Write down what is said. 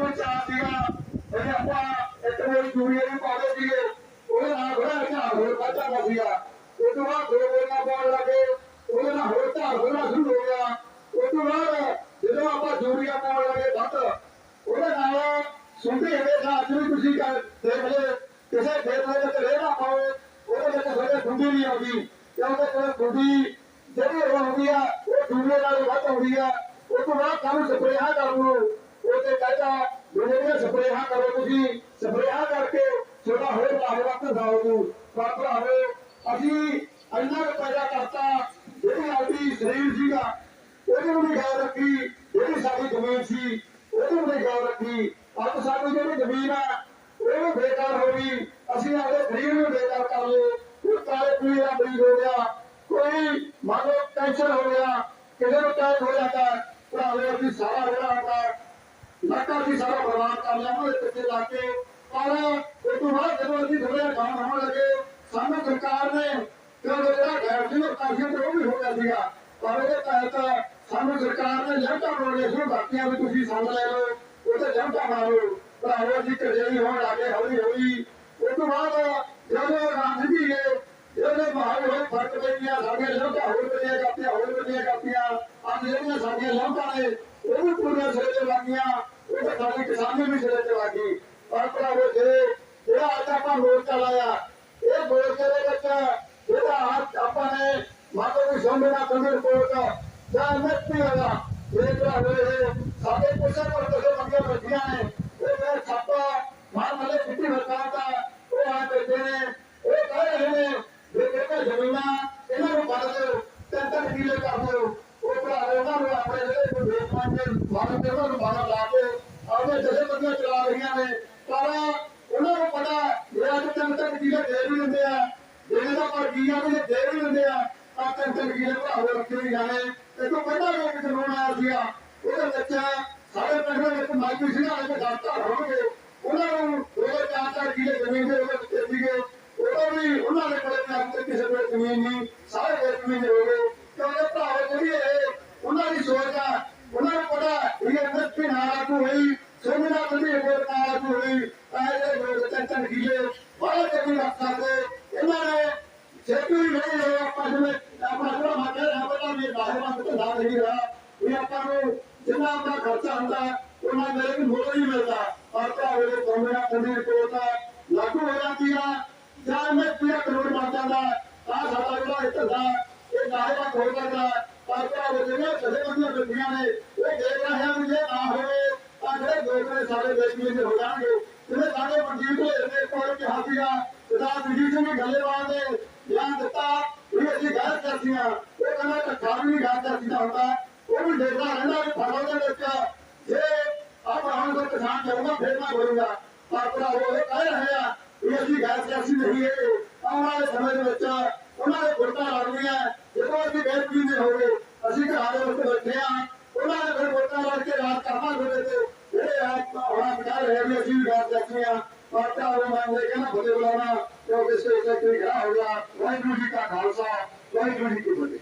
ਨੂੰ ਚਾਹ ਸੀਗਾ ਇਹ ਆਪਾਂ ਇੱਕ ਵਾਰੀ ਜੂਰੀਏ ਨੂੰ ਪਾਉਂਦੇ ਸੀਗੇ ਉਹਦੇ ਨਾਲ ਬੜਾ ਝਾੜ ਹੋਰ ਵੱਧਦਾ ਸੀਗਾ ਉਹ ਤੋਂ ਬਾਅਦ ਦੋ ਬੋਲਾਂ ਪਾਉਣ ਲੱਗੇ ਉਹਦੇ ਨਾਲ ਹੋਰ ਝਾੜ ਵਧਣਾ ਸ਼ੁਰੂ ਹੋ ਗਿਆ ਉਹ ਤੋਂ ਬਾਅਦ ਜਦੋਂ ਆਪਾਂ ਜੂਰੀਆ ਪਾਉਣ ਲੱਗੇ ਵੱਧ ਉਹਦੇ ਨਾਲ ਸੁਣਦੇ ਹੋਏ ਤਾਂ ਵੀ ਤੁਸੀਂ ਦੇਖ ਲਓ ਕਿਸੇ ਖੇਤ ਦੇ ਵਿੱਚ ਰੇਹ ਨਾ ਪਾਓ ਉਹਦੇ ਵਿੱਚ ਸਾਡੇ ਖੁੰਡੀ ਨਹੀਂ ਆਉਂਦੀ ਕਿਉਂਕਿ ਕੋਈ ਖੁੰਡੀ ਜਿਹੜੀ ਹੁੰਦੀ ਆ ਉਹ ਜੂਰੀਏ ਨਾਲ ਵੱਧ ਆਉਂਦੀ ਆ ਉਸ ਤੋਂ ਬਾਅਦ ਸਾਨੂੰ ਸਪਰੇਹਾਂ ਕਰਨ ਨੂੰ ਉਹਦੇ ਕਹਿੰਦਾ ਜਿਹੜੀਆਂ ਸਪਰੇਹਾਂ ਕਰੋ ਤੁਸੀਂ। ਸਪਰੇਹਾਂ ਕਰਕੇ ਤੁਹਾਡਾ ਹੋਰ ਲਾਭਵੰਤ ਦਾਓ ਪਰ ਭਰਾਵੋ, ਅਸੀਂ ਇੰਨਾ ਪੈਦਾ ਕਰਤਾ, ਜਿਹੜੀ ਆਪਣੀ ਸਰੀਰ ਸੀਗਾ, ਉਹਦੀ ਵੀ ਨਹੀਂ ਰੱਖੀ, ਜਿਹੜੀ ਸਾਡੀ ਜ਼ਮੀਨ ਸੀ, ਉਹਦੀ ਵੀ ਨਹੀਂ ਰੱਖੀ। ਅੱਜ ਸਾਡੀ ਜਿਹੜੀ ਜ਼ਮੀਨ ਆ, ਉਹ ਵੀ ਬੇਕਾਰ ਹੋ ਗਈ। ਅਸੀਂ ਆਪਣੇ ਸਰੀਰ ਨੂੰ ਬੇਕਾਰ ਕਰ ਲਏ। ਕੋਈ ਕਾਲੇ ਪੀਲੇ ਦਾ ਮਰੀਜ਼ ਹੋ ਗਿਆ, ਕੋਈ ਮੰਨ ਲਓ ਕੈਂਸਰ ਹੋ ਗਿਆ, ਕਿਸੇ ਨੂੰ ਟੈਕ ਹੋ ਜਾਂਦਾ। ਭਰਾਵੇ, ਅਸੀਂ ਸਾਰਾ ਜਿਹੜਾ ਹੁੰਦਾ। ਲਾਟਾ ਅਸੀਂ ਸਾਰਾ ਬਰਬਾਦ ਕਰ ਲਿਆ ਉਹਦੇ ਪਿੱਛੇ ਲਾ ਕੇ। ਪਰ ਉਸ ਤੋਂ ਬਾਅਦ ਜਦੋਂ ਅਸੀਂ ਥੋੜੇ ਗਾਉਂ ਹੋਣ ਲੱਗੇ, ਸਾਨੂੰ ਸਰਕਾਰ ਨੇ ਕਿਉਂਕਿ ਜਿਹੜਾ ਗੈਰ ਸੀ ਉਹ ਕਾਫੀ ਤੇ ਉਹ ਵੀ ਹੋ ਗਿਆ ਸੀਗਾ। ਪਰ ਉਹਦੇ ਤਹਿਤ ਸਾਨੂੰ ਸਰਕਾਰ ਨੇ ਲਿਮਟਾਂ ਬਣਾਉਣੀਆਂ ਸ਼ੁਰੂ ਕਰਤੀਆਂ ਵੀ ਤੁਸੀਂ ਸੰਦ ਲੈ ਲਓ ਉਹਦੇ ਲਿਮਟਾਂ ਮਾਰੋ ਭਰਾਵੋ, ਅਸੀਂ ਕਰਜ਼ਈ ਹੋਣ ਲੱਗੇ ਹੌਲੀ ਹੌਲੀ। ਉਸ ਤੋਂ ਬਾਅਦ ਜਦੋਂ ਰੰਗ ਜੀ ਗਏ ਇਹਦੇ ਬਾਹਰ ਹੋਏ, ਫ਼ਰਕ ਪੈ ਗਿਆ, ਸਾਡੀਆਂ ਲਿਮਟਾਂ ਹੋਰ ਵਧੀਆ ਕਰਤੀਆਂ ਹੋਰ ਵਧੀਆ ਕਰਤੀਆਂ ਅੱਜ ਜਿਹੜੀਆਂ ਸਾਡੀਆਂ ਲਿਮਟਾਂ ਨੇ, ਉਹ ਵੀ ਪੂਰੀਆਂ ਸਿਰੇ ਤੇ ਲੱਗੀਆਂ। ਉਹ ਤਾਂ ਸਾਡੇ ਕਿਸਾਨੀ ਵੀ ਸਿਰੇ ਤੇ ਲੱਗੀ ਪਰ ਭਰਾਵੋ ਜੇ ਜਿਹੜਾ ਅੱਜ ਆਪਾਂ ਮੋਰਚਾ ਲਾਇਆ ਇਹ ਮੋਰਚੇ ਦੇ ਵਿੱਚ ਜਿਹੜਾ ਅੱਜ ਆਪਾਂ ਨੇ ਮਾਤੋ ਵੀ ਸੰਭਣਾ ਕੰਦਰ ਰਿਪੋਰਟ ਜਾਂ ਐਮਐਸਪੀ ਵਾਲਾ ਇਹ ਭਰਾਵੋ ਇਹ ਸਾਡੇ ਪੁੱਛਣ ਪਰ ਕਿਸੇ ਮੰਗੇ ਬੈਠੀਆਂ ਨੇ ਇਹ ਮੈਂ ਛਾਪਾ ਮਾਰ ਮਲੇ ਕਿੱਟੀ ਵਰਤਾਤਾ ਉਹ ਆ ਬੈਠੇ ਨੇ ਉਹ ਕਹਿ ਰਹੇ ਨੇ ਵੀ ਕਿਹੜਾ ਜ਼ਮੀਨਾਂ ਇਹਨਾਂ ਨੂੰ ਬਣ ਦਿਓ ਤਿੰਨ ਚਲਾ ਰਹੀਆਂ ਨੇ। ਪਰ ਉਹਨਾਂ ਨੂੰ ਪਤਾ ਇਹ ਅੱਜ ਤਿੰਨ ਤਿੰਨ ਕਿਲੇ ਦੇ ਵੀ ਹੁੰਦੇ ਆ, ਜਿਹੜੇ ਦਾ ਪਰ ਕੀ ਆ ਵੀ ਦੇ ਵੀ ਹੁੰਦੇ ਆ, ਤਾਂ ਤਿੰਨ ਤਿੰਨ ਕਿਲੇ ਭਰਾਵੋ ਰੱਖੇ ਵੀ ਜਾਣੇ। ਤੇ ਤੋਂ ਪਹਿਲਾਂ ਵੀ ਇੱਕ ਕਾਨੂੰਨ ਆਇਆ ਸੀਗਾ ਉਹਦੇ ਵਿੱਚ ਸਾਡੇ ਪਿੰਡ ਦੇ ਵਿੱਚ ਮਾਈਕੀ ਸਿੰਘਾਂ ਵਾਲੇ ਦੇ ਹੋਣਗੇ। ਉਹਨਾਂ ਨੂੰ ਉਹਦੇ ਚਾਰ ਚਾਰ ਕਿਲੇ ਜ਼ਮੀਨ ਦੇ ਉਹਦੇ ਵਿੱਚ ਸੀਗੇ ਉਹ ਵੀ ਉਹਨਾਂ ਦੇ ਕੋਲੇ ਵੀ ਅੱਜ ਕਿਸੇ ਕੋਲ ਜ਼ਮੀਨ ਨਹੀਂ। ਸਾਰੇ ਦੇ ਹੋ ਗਏ ਕਿਉਂਕਿ ਭਰਾਵੋ ਜਿਹੜੀ ਇਹ ਉਹਨਾਂ ਦੀ ਸੋਚ ਆ ਉਹਨਾਂ ਨੂੰ ਪਤਾ ਇਹ ਐਮਐਸਪੀ ਨਾਲ ਲਾਗੂ ਹੋਈ ਸੋਮਨਾ ਮੰਡੀ ਲਾਗੂ ਹੋਈ ਤਾਂ ਲੋਕ ਤਿੰਨ ਤਿੰਨ ਕਿਲੇ ਬਾਹਰ ਜ਼ਮੀਨ ਇਹਨਾਂ ਨੇ ਛੇਤੀ ਨਹੀਂ ਹੋਇਆ ਆਪਾਂ ਜਿਵੇਂ ਆਪਣਾ ਜਿਹੜਾ ਮਾਤਰ ਹੈ ਪਤਾ ਨਹੀਂ ਲਾਹੇਵੰਦ ਧੰਦਾ ਨਹੀਂ ਰਿਹਾ ਇਹ ਆਪਾਂ ਨੂੰ ਜਿੰਨਾ ਆਪਣਾ ਖਰਚਾ ਹੁੰਦਾ, ਉਹਨਾਂ ਮੇਰੇ ਨੂੰ ਮੁੱਲ ਨਹੀਂ ਮਿਲਦਾ। ਪਰ ਭਰਾਵੇ ਦੇ ਸੋਮਨਾ ਮੰਡੀ ਰਿਪੋਰਟ ਲਾਗੂ ਹੋ ਜਾਂਦੀ ਆ, ਜਾਂ ਮੈਂ ਪੂਰਾ ਕਰੋੜ ਬਣ ਜਾਂਦਾ, ਤਾਂ ਸਾਡਾ ਜਿਹੜਾ ਇਹ ਧੰਦਾ, ਇਹ ਲਾਹੇਵੰਦ ਹੋ ਜਾਂਦਾ ਪਰ ਭਰਾਵੇ ਜਿਹੜੀਆਂ ਸਦੇ ਬੰਦੀਆਂ ਨੇ, ਉਹ ਦੇਖ ਰਹੇ ਹਨ ਜਿਹੜੇ ਦੇਸ਼ ਵਿੱਚ ਹੋ ਜਾਣਗੇ। ਜਿਵੇਂ ਸਾਡੇ ਮਨਜੀਤ ਹੋਏ ਨੇ ਕੋਲ ਕਿਹਾ ਸੀਗਾ, ਸਰਦਾਰ ਸੁਜੀਤ ਸਿੰਘ ਗੱਲੇਵਾਲ ਨੇ ਬਿਆਨ ਦਿੱਤਾ, ਵੀ ਅਸੀਂ ਗੈਰ ਕਰਦੀਆਂ ਉਹ ਕਹਿੰਦਾ ਧੱਕਾ ਵੀ ਨਹੀਂ ਗੈਰ ਕਰਦੀ ਹੁੰਦਾ। ਉਹ ਵੀ ਦੇਖਦਾ ਰਹਿੰਦਾ ਵੀ ਫਸਲ ਦੇ ਵਿੱਚ। ਜੇ ਆਪ ਆਉਣ ਤੋਂ ਕਿਸਾਨ ਜਾਊਗਾ, ਫਿਰ ਮੈਂ ਬੋਲੂੰਗਾ। ਪਰ ਭਰਾਵੋ ਇਹ ਕਹਿ ਰਹੇ ਆ ਵੀ ਅਸੀਂ ਗੈਰ ਕਰਦੀ ਨਹੀਂ ਹੈ ਆਉਣ ਵਾਲੇ ਸਮੇਂ ਦੇ ਵਿੱਚ ਉਹਨਾਂ ਦੇ ਗੁਰਤਾ ਲੜਨੀਆਂ ਜਦੋਂ ਅਸੀਂ ਗੈਰ ਦੇ ਹੋਵੇ ਅਸੀਂ ਘਰਾਂ ਦੇ हप्ताहरूमा लेखन भोलि बेलामा त्यो त्यसको एक्लै घाउ होला वाइगुरुजीका खालसा वाइगुरुजीको भोलि